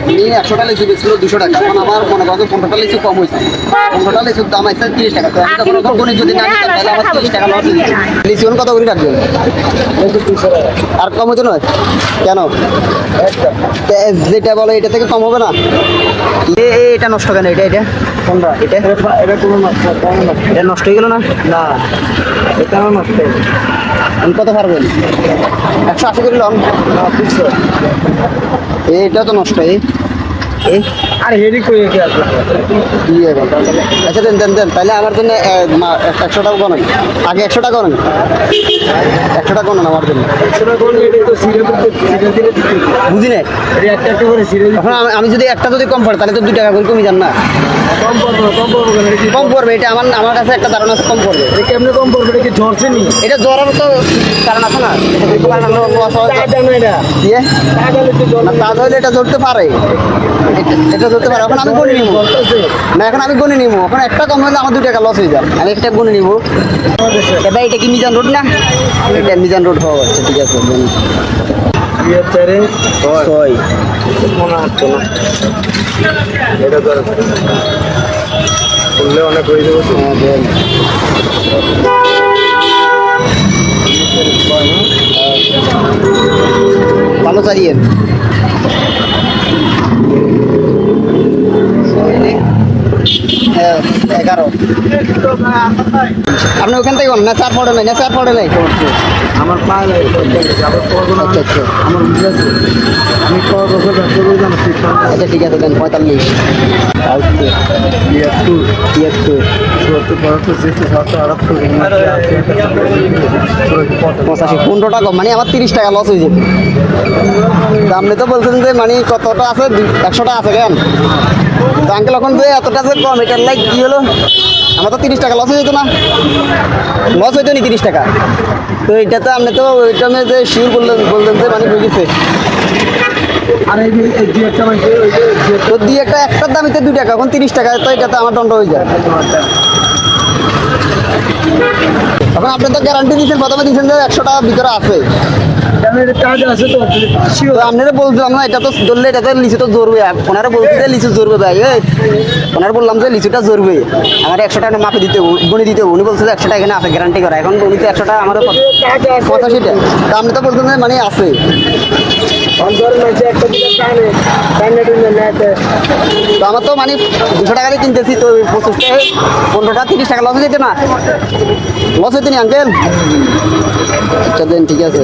আমি একশোটা লিচু বেছিল দুশো টাকা। এখন আমার মনে পনেরোটা লিচু কম হয়েছে। পনেরোটা লিচুর দাম আছে তিরিশ টাকা। তো আমি যখন গণিত যদি না নিতাম তাহলে আমার তিরিশ টাকা লস লিচু এখন কত করে রাখবেন আর কম হতো নয়? কেন? যেটা বলো এটা থেকে কম হবে না? এটা নষ্ট কেন? এটা এটা? এটা? এটা নষ্ট এটা নষ্ট। হয়ে গেল না? না। এটাও নষ্ট। আমি কত পারবেন একশো আশি করে লন। এটা তো নষ্ট এই আর হেরি করে কি আচ্ছা দেন দেন দেন তাহলে আমার জন্য একশো টাকা গণেন। আগে একশো টাকা গণেন। একশো টাকা গণেন আমার জন্য। বুঝি না আমি- যদি একটা যদি কম পড়ে তাহলে তো দুই টাকা করে কমে যান না। কম পড়বে কম পড়বে এটা কম পড়বে এটা আমার আমার কাছে একটা ধারণা আছে কম পড়বে। এটা কেমনে কম পড়বে এটা কি নি? এটা জ্বরের তো কারণ আছে এটা ধরতে পারে এটা- ধরতে পারে। আমি গণে নিব না এখন আমি গণে নিব এখন একটা কম হলে আমার টাকা লস হয়ে যাবে আমি একটা গণে নিব এটা এটা কি মিজান রোড না মিজান রোড হওয়া আচ্ছা ঠিক আছে চারে ছয় এটা করলে অনেক হয়ে যাবে ভালো চালিয়েন। এগারো আপনি ওখান থেকে না চার পড়ে নাই না চার পড়ে নাই আমার আচ্ছা আচ্ছা আমার আমি আচ্ছা ঠিক আছে দেন পঁয়তাল্লিশ আচ্ছা তিয়াত্তর তিয়াত্তর পঁচাশি পনেরো টাকা মানে আমার তিরিশ টাকা লস হয়ে যাবে তা আপনি তো বলছেন যে মানে কতটা আছে? একশোটা আছে কেন? আঙ্কেল এখন যে এতটা যে কম এটার লাইক কি হলো? আমার তো তিরিশ টাকা লস হয়ে না। লস হইতো নি তিরিশ টাকা। তো এটা তো আপনি তো ওই টাইমে যে শিওর বললেন বললেন যে মানে গেছে আর তো দুই একটা একটার দামিতে দুই টাকা, এখন তিরিশ টাকা, তো এটা তো আমার দণ্ড হয়ে যায়। এখন আপনি তো গ্যারান্টি দিচ্ছেন প্রথমে দিচ্ছেন যে একশো টাকার ভিতরে আছে। আপনারা বলছিলাম না এটা তো ধরলে এটা তো লিচু তো জরবে ওনারা বলছে যে লিচু জরবে ভাই ওনারা বললাম যে লিচুটা জরবে আমার একশো টাকা মাপে দিতে হবে, দিতে উনি বলছে যে একশো টাকা এখানে আছে গ্যারান্টি করা। এখন উনি একশো টাকা আমার পঁচাশিটা। তা আপনি তো বলছেন মানে আছে। আমার তো মানে দুশো টাকা দিয়ে কিনতেছি, তো পঁচিশটা পনেরো টাকা তিরিশ টাকা লস হয়ে যেত না? লস হইতো নি আঙ্কেল আচ্ছা দেন, ঠিক আছে।